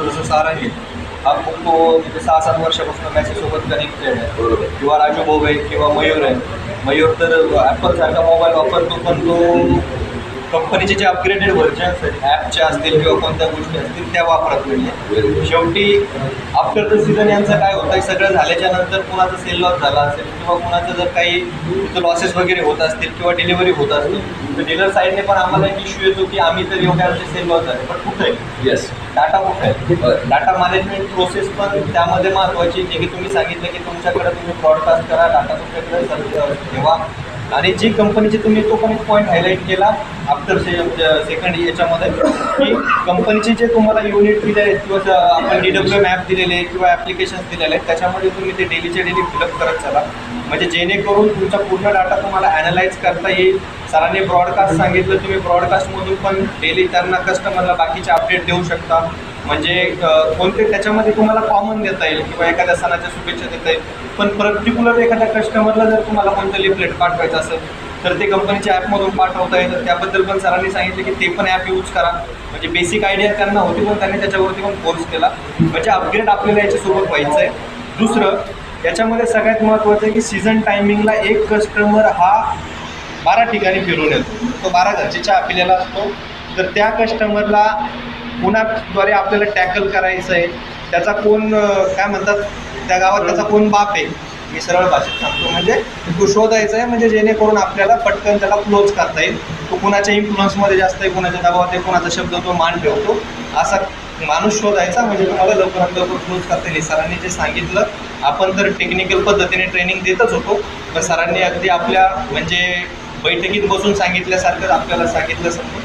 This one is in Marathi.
थोडंसं जसं सारंग आहे. हा खूप तो म्हणजे सहा सात वर्षापासून मॅसेजसोबत कनेक्टेड आहे. किंवा राजू भाऊ आहे किंवा मयूर आहे. मयूर तर ॲपलसारखा मोबाईल वापरतो पण तो कंपनीचे जे अपग्रेडेड व्हर्जन्स आहेत ॲपच्या असतील किंवा कोणत्या गोष्टी असतील त्या वापरत नाही. शेवटी आफ्टर द सीझन यांचं काय होतं सगळं झाल्याच्यानंतर कुणाचं सेल लॉस झाला असेल किंवा कुणाचं जर काही लॉसेस वगैरे होत असतील किंवा डिलिव्हरी होत असतील तर डीलर साईडने पण आम्हाला एक इश्यू येतो की आम्ही तर एवढे आमचे सेल लॉस झाले पण कुठे आहे येस डाटा कुठे आहे. डाटा मॅनेजमेंट प्रोसेस पण त्यामध्ये महत्त्वाची जे की तुम्ही सांगितलं की तुमच्याकडे तुम्ही ब्रॉडकास्ट करा डाटा तुमच्याकडे सर्व ठेवा आणि जी कंपनीचे तुम्ही तो पण एक पॉईंट हायलाईट केला आफ्टर से सेकंड याच्यामध्ये की कंपनीचे जे तुम्हाला युनिट दिले आहेत किंवा आपण डी डब्ल्यू एम ॲप दिलेले आहे किंवा ॲप्लिकेशन्स दिलेले आहेत त्याच्यामध्ये तुम्ही ते डेलीचे डेली फिलअप करत चला. म्हणजे जेणेकरून तुमचा पूर्ण डाटा तुम्हाला ॲनालाइज करता येईल. सरांनी ब्रॉडकास्ट सांगितलं तुम्ही ब्रॉडकास्टमधून पण डेली त्यांना कस्टमरला बाकीचे अपडेट देऊ शकता. म्हणजे कोणते त्याच्यामध्ये तुम्हाला कॉमन देता येईल किंवा एखाद्या सणाच्या शुभेच्छा देता येईल? पण पर्टिक्युलर एखाद्या कस्टमरला जर तुम्हाला कोणतं लिपलेट पाठवायचं असेल तर ते कंपनीच्या ॲपमधून पाठवता येतं. त्याबद्दल पण सरांनी सांगितलं की ते पण ॲप यूज करा. म्हणजे बेसिक आयडिया त्यांना होती पण त्यांनी त्याच्यावरती पण कोर्स केला. म्हणजे अपग्रेड आपल्याला याच्यासोबत व्हायचं आहे दुसरं याच्यामध्ये सगळ्यात महत्त्वाचं आहे की सीझन टायमिंगला एक कस्टमर हा बारा ठिकाणी फिरून येतो. तो बारा घरचे चहा पिलेला असतो. तर त्या कस्टमरला कुणाद्वारे आपल्याला टॅकल करायचं आहे. त्याचा कोण काय म्हणतात त्या गावात त्याचा कोण बाप आहे? मी सरळ भाषेत सांगतो. म्हणजे तो शोधायचा आहे म्हणजे जेणेकरून आपल्याला पटकन त्याला क्लोज करता येईल. तो कुणाच्या इन्फ्लुअन्समध्ये जास्त आहे कुणाच्या दबावात आहे कुणाचा शब्द तो मान ठेवतो. असा माणूस शोधायचा म्हणजे तुम्हाला लवकरात लवकर क्लोज करता येईल. सरांनी जे सांगितलं आपण तर टेक्निकल पद्धतीने ट्रेनिंग देतच होतो. पण सरांनी अगदी आपल्या म्हणजे बैठकीत बसून सांगितल्यासारखंच आपल्याला सांगितलं समजून.